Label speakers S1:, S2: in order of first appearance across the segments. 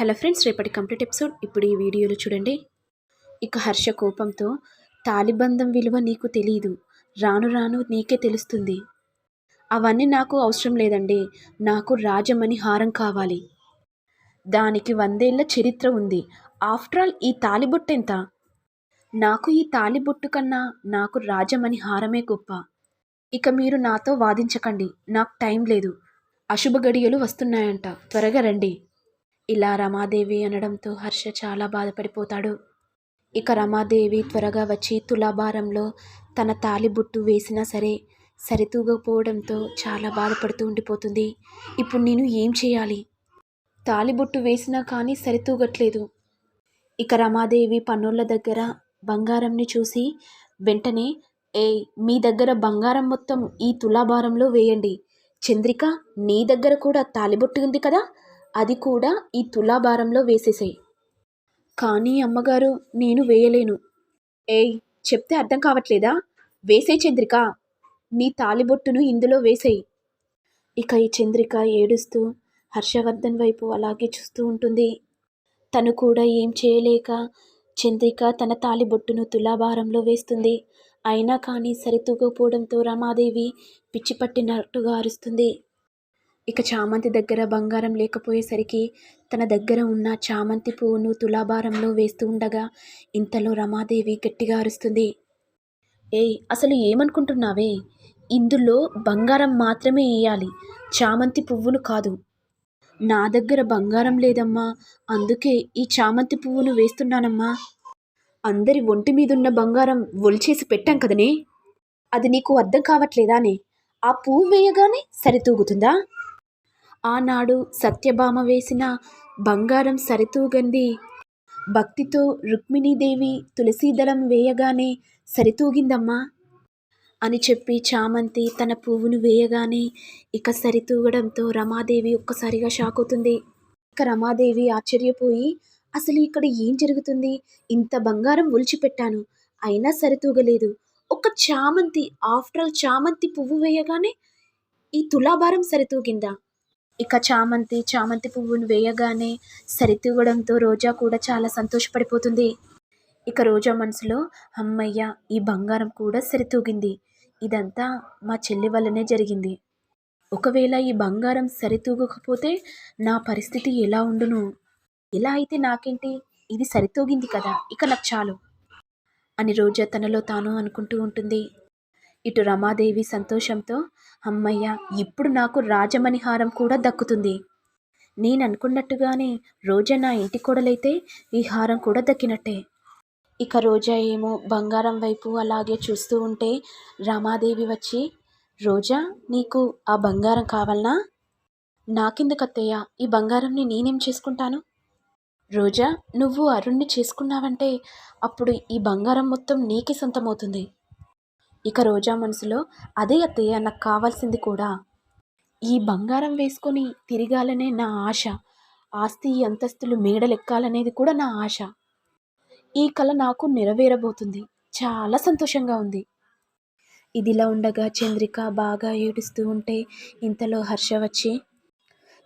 S1: Hello friends రేపటి complete episode. ఇప్పుడు ఈ వీడియోలో చూడండి. ఇక హర్ష కోపంతో తాలిబంధం విలువ నీకు తెలియదు రాను రాను నీకే తెలుస్తుంది. అవన్నీ నాకు అవసరం లేదండి. నాకు రాజమణి హారం కావాలి. దానికి వందేళ్ళ చరిత్ర ఉంది. ఆఫ్టర్ ఆల్ ఈ తాలిబొట్టు ఎంత? నాకు ఈ తాలిబొట్టు కన్నా నాకు రాజమణి హారమే గొప్ప. ఇక మీరు నాతో వాదించకండి. నాకు టైం లేదు. అశుభ గడియలు వస్తున్నాయంట. త్వరగా రండి. ఇలా రమాదేవి అనడంతో హర్ష చాలా బాధపడిపోతాడు. ఇక రమాదేవి త్వరగా వచ్చి తులాభారంలో తన తాలిబుట్టు వేసినా సరే సరితూగపోవడంతో చాలా బాధపడుతూ ఉండిపోతుంది. ఇప్పుడు నేను ఏం చేయాలి? తాలిబుట్టు వేసినా కానీ సరితూగట్లేదు. ఇక రమాదేవి పన్నుల దగ్గర బంగారంని చూసి వెంటనే ఏ మీ దగ్గర బంగారం మొత్తం ఈ తులాభారంలో వేయండి. చంద్రిక నీ దగ్గర కూడా తాలిబొట్టు ఉంది కదా? అది కూడా ఈ తులాభారంలో వేసేసాయి. కానీ అమ్మగారు నేను వేయలేను. ఏయ్ చెప్తే అర్థం కావట్లేదా? వేసే చంద్రిక నీ తాలిబొట్టును ఇందులో వేసేయి. ఇక ఈ చంద్రిక ఏడుస్తూ హర్షవర్ధన్ వైపు అలాగే చూస్తూ ఉంటుంది. తను కూడా ఏం చేయలేక చంద్రిక తన తాలిబొట్టును తులాభారంలో వేస్తుంది. అయినా కానీ సరితూగపోవడంతో రమాదేవి పిచ్చిపట్టినట్టుగా అరుస్తుంది. ఇక చామంతి దగ్గర బంగారం లేకపోయేసరికి తన దగ్గర ఉన్న చామంతి పువ్వును తులాభారంలో వేస్తూ ఉండగా ఇంతలో రమాదేవి గట్టిగా అరుస్తుంది. ఏయ్ అసలు ఏమనుకుంటున్నావే? ఇందులో బంగారం మాత్రమే వేయాలి చామంతి పువ్వును కాదు. నా దగ్గర బంగారం లేదమ్మా. అందుకే ఈ చామంతి పువ్వును వేస్తున్నానమ్మా. అందరి ఒంటి మీదున్న బంగారం ఒలిచేసి పెట్టాం కదనే? అది నీకు అర్థం కావట్లేదానే? ఆ పువ్వు వేయగానే సరితూగుతుందా? ఆనాడు సత్యభామ వేసిన బంగారం సరితూగంది. భక్తితో రుక్మిణీదేవి తులసీదళం వేయగానే సరితూగిందమ్మా అని చెప్పి చామంతి తన పువ్వును వేయగానే ఇక సరితూగడంతో రమాదేవి ఒక్కసారిగా షాక్ అవుతుంది ఇక రమాదేవి ఆశ్చర్యపోయి అసలు ఇక్కడ ఏం జరుగుతుంది? ఇంత బంగారం ఒలిచిపెట్టాను. అయినా సరితూగలేదు. ఒక చామంతి ఆఫ్టర్ ఆల్ చామంతి పువ్వు వేయగానే ఈ తులాభారం సరితూగిందా? ఇక చామంతి చామంతి పువ్వును వేయగానే సరితూగడంతో రోజా కూడా చాలా సంతోషపడిపోతుంది. ఇక రోజా మనసులో అమ్మయ్య ఈ బంగారం కూడా సరితూగింది. ఇదంతా మా చెల్లి వల్లనే జరిగింది. ఒకవేళ ఈ బంగారం సరితూగకపోతే నా పరిస్థితి ఎలా ఉండును? ఎలా అయితే నాకేంటి ఇది సరితూగింది కదా ఇక నాకు చాలు అని రోజా తనలో తాను అనుకుంటూ ఉంటుంది. ఇటు రమాదేవి సంతోషంతో అమ్మయ్య ఇప్పుడు నాకు రాజమణిహారం కూడా దక్కుతుంది. నేను అనుకున్నట్టుగానే రోజా నా ఇంటి కోడలైతే ఈ హారం కూడా దక్కినట్టే. ఇక రోజా ఏమో బంగారం వైపు అలాగే చూస్తూ ఉంటే రామాదేవి వచ్చి రోజా నీకు ఆ బంగారం కావాలనా? నాకెందుకత్తయ్య ఈ బంగారంని నేనేం చేసుకుంటాను? రోజా నువ్వు అరుణ్ణి చేసుకున్నావంటే అప్పుడు ఈ బంగారం మొత్తం నీకే సొంతమవుతుంది. ఇక రోజా మనసులో అదే అత్తయ్య నాకు కావాల్సింది కూడా. ఈ బంగారం వేసుకొని తిరగాలనే నా ఆశ. ఆస్తి అంతస్తులు మేడలెక్కాలనేది కూడా నా ఆశ. ఈ కళ నాకు నెరవేరబోతుంది. చాలా సంతోషంగా ఉంది. ఇదిలా ఉండగా చంద్రిక బాగా ఏడుస్తూ ఉంటే ఇంతలో హర్ష వచ్చి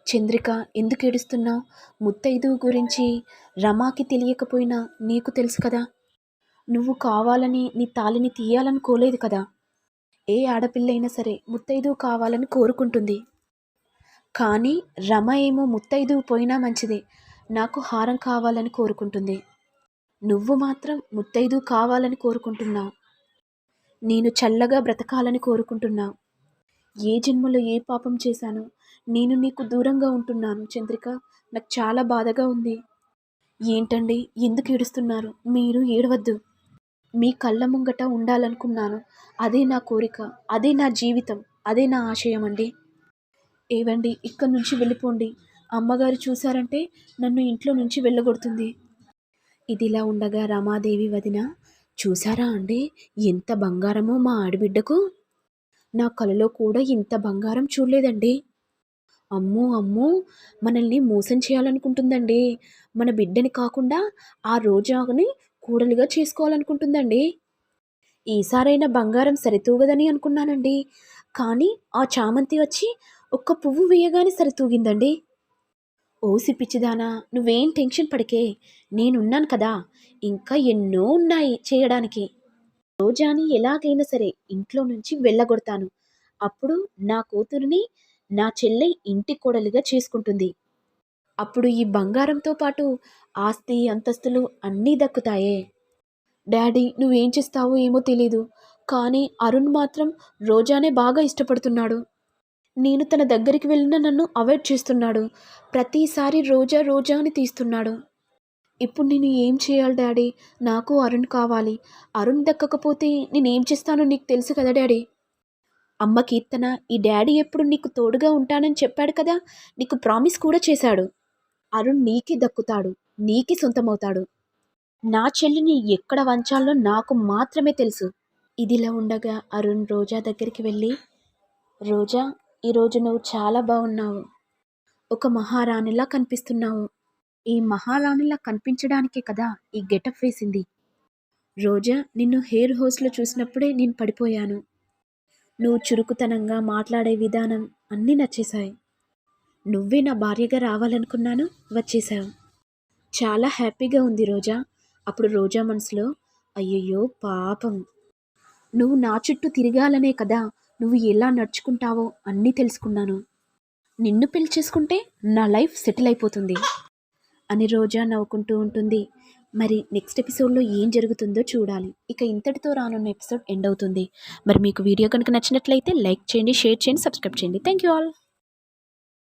S1: చంద్రిక ఎందుకు ఏడుస్తున్నావు? ముత్తైదు గురించి రమాకి తెలియకపోయినా నీకు తెలుసు కదా? నువ్వు కావాలని నీ తాలిని తీయాలనుకోలేదు కదా. ఏ ఆడపిల్లైనా సరే ముత్తైదు కావాలని కోరుకుంటుంది. కానీ రమ ఏమో ముత్తైదు పోయినా మంచిదే. నాకు హారం కావాలని కోరుకుంటుంది. నువ్వు మాత్రం ముత్తైదు కావాలని కోరుకుంటున్నావు. నేను చల్లగా బ్రతకాలని కోరుకుంటున్నావు ఏ జన్మలో ఏ పాపం చేశానో నేను నీకు దూరంగా ఉంటున్నాను చంద్రిక. నాకు చాలా బాధగా ఉంది. ఏంటండి? ఎందుకు ఏడుస్తున్నారు? మీరు ఏడవద్దు. మీ కళ్ళ ముంగట ఉండాలనుకున్నాను. అదే నా కోరిక అదే నా జీవితం అదే నా ఆశయం అండి ఏవండి ఇక్కడి నుంచి వెళ్ళిపోండి. అమ్మగారు చూశారంటే నన్ను ఇంట్లో నుంచి వెళ్ళగొడుతుంది. ఇదిలా ఉండగా రమాదేవి వదిన చూసారా అండి ఎంత బంగారమో మా ఆడబిడ్డకు? నా కలలో కూడా ఇంత బంగారం చూడలేదండి. అమ్మో అమ్మో మనల్ని మోసం చేయాలనుకుంటుందండి. మన బిడ్డని కాకుండా ఆ రోజాని కూడలిగా చేసుకోవాలనుకుంటుందండి. ఈసారైనా బంగారం సరితూగదని అనుకున్నానండి. కానీ ఆ చామంతి వచ్చి ఒక్క పువ్వు వేయగానే సరితూగిందండి. ఓసి పిచ్చిదానా నువ్వేం టెన్షన్ పడికే. నేనున్నాను కదా. ఇంకా ఎన్నో ఉన్నాయి చేయడానికి. రోజాని ఎలాగైనా సరే ఇంట్లో నుంచి వెళ్ళగొడతాను. అప్పుడు నా కూతురిని నా చెల్లె ఇంటి కోడలిగా చేసుకుంటుంది. అప్పుడు ఈ బంగారంతో పాటు ఆస్తి అంతస్తులు అన్నీ దక్కుతాయే. డాడీ నువ్వేం చేస్తావో ఏమో తెలీదు. కానీ అరుణ్ మాత్రం రోజానే బాగా ఇష్టపడుతున్నాడు. నేను తన దగ్గరికి వెళ్ళిన నన్ను అవాయిడ్ చేస్తున్నాడు. ప్రతిసారి రోజా రోజా అని తీస్తున్నాడు. ఇప్పుడు నేను ఏం చేయాలి డాడీ? నాకు అరుణ్ కావాలి. అరుణ్ దక్కకపోతే నేనేం చేస్తానో నీకు తెలుసు కదా డాడీ. అమ్మ కీర్తన ఈ డాడీ ఎప్పుడు నీకు తోడుగా ఉంటానని చెప్పాడు కదా? నీకు ప్రామిస్ కూడా చేశాడు. అరుణ్ నీకే దక్కుతాడు నీకే సొంతమవుతాడు. నా చెల్లిని ఎక్కడ వంచాలో నాకు మాత్రమే తెలుసు. ఇదిలా ఉండగా అరుణ్ రోజా దగ్గరికి వెళ్ళి రోజా ఈరోజు నువ్వు చాలా బాగున్నావు. ఒక మహారాణిలా కనిపిస్తున్నావు. ఈ మహారాణిలా కనిపించడానికే కదా ఈ గెటప్ వేసింది. రోజా నిన్ను హెయిర్ హోస్లో చూసినప్పుడే నేను పడిపోయాను. నువ్వు చురుకుతనంగా మాట్లాడే విధానం అన్నీ నచ్చేశాయి. నువ్వే నా భార్యగా రావాలనుకున్నాను? వచ్చేసావు చాలా హ్యాపీగా ఉంది రోజా. అప్పుడు రోజా మనసులో అయ్యయ్యో పాపం. నువ్వు నా చుట్టూ తిరగాలనే కదా నువ్వు ఎలా నడుచుకుంటావో అన్నీ తెలుసుకున్నాను. నిన్ను పెళ్ళి చేసుకుంటే నా లైఫ్ సెటిల్ అయిపోతుంది అని రోజా నవ్వుకుంటూ ఉంటుంది. మరి నెక్స్ట్ ఎపిసోడ్లో ఏం జరుగుతుందో చూడాలి. ఇక ఇంతటితో రానున్న ఎపిసోడ్ ఎండ్ అవుతుంది. మరి మీకు వీడియో కనుక నచ్చినట్లయితే లైక్ చేయండి షేర్ చేయండి సబ్స్క్రైబ్ చేయండి. Thank you all.